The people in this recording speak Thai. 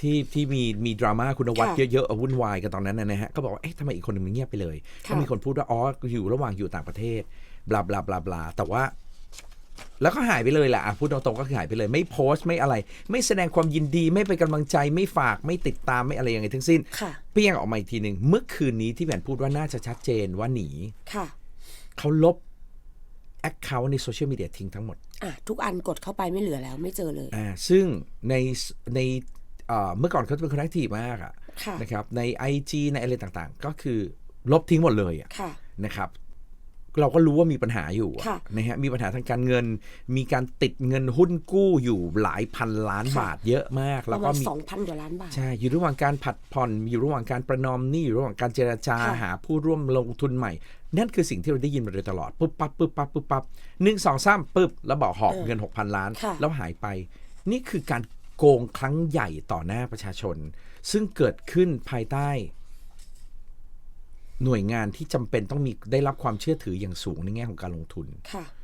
ที่ที่มีมีดราม่าคุณนวัดค่ะเยอะๆวุ่นวายกันตอนนั้นนะนะฮะก็บอกว่าเอ๊ะทำไมอีกคนหนึ่งมันเงียบไปเลยค่ะก็มีคนพูดว่าอ๋ออยู่ระหว่างอยู่ต่างประเทศบลาบลาบลาบลาแต่ว่า แล้วก็หายไปเลยแหละอะพูดตรงๆก็คือหายไปเลย ไม่โพสต์ไม่อะไร ไม่แสดงความยินดีไม่เป็นกำลังใจไม่ฝากไม่ติดตามไม่อะไรยังไงทั้งสิ้น ค่ะ เปี้ยงออกมาอีกทีหนึ่งเมื่อคืนนี้ที่แผนพูดว่าน่าจะชัดเจนว่าหนีค่ะ เขาลบแอคเคาท์ในโซเชียลมีเดียทิ้งทั้งหมดอะ ทุกอันกดเข้าไปไม่เหลือแล้วไม่เจอเลย อ่าซึ่งในใน เอ่อเมื่อก่อนเขาจะเป็นคนแอคทีฟมากอะค่ะนะครับใน IG ในอะไรต่างๆ ก็คือลบทิ้งหมดเลยอะค่ะนะครับเราก็รู้ว่ามีปัญหาอยู่อะค่ะนะฮะมีปัญหาทางการเงิน มีการติดเงินหุ้นกู้อยู่หลายพันล้านค่ะบาทเยอะมากปแล้วระก็มาณมีสองพันกว่าล้านบาท ใช่ อยู่ระหว่างการผัดผ่อน อยู่ระหว่างการประนอมหนี้อยู่ระหว่างการเจรจาค่ะหาผู้ร่วมลงทุนใหม่ นั่นคือสิ่งที่เราได้ยินมาโดยตลอด ปุ๊บปั๊บปุ๊บปั๊บปุ๊บปั๊บหนึ่งสองสามปุ๊บ แล้วบอกหอบเงิน6,000ล้านค่ะแล้วหายไป นี่คือการ โกงครั้งใหญ่ต่อหน้าประชาชน ซึ่งเกิดขึ้นภายใต้ หน่วยงานที่จำเป็นต้องมีได้รับความเชื่อถืออย่างสูงในแง่ของการลงทุน ค่ะ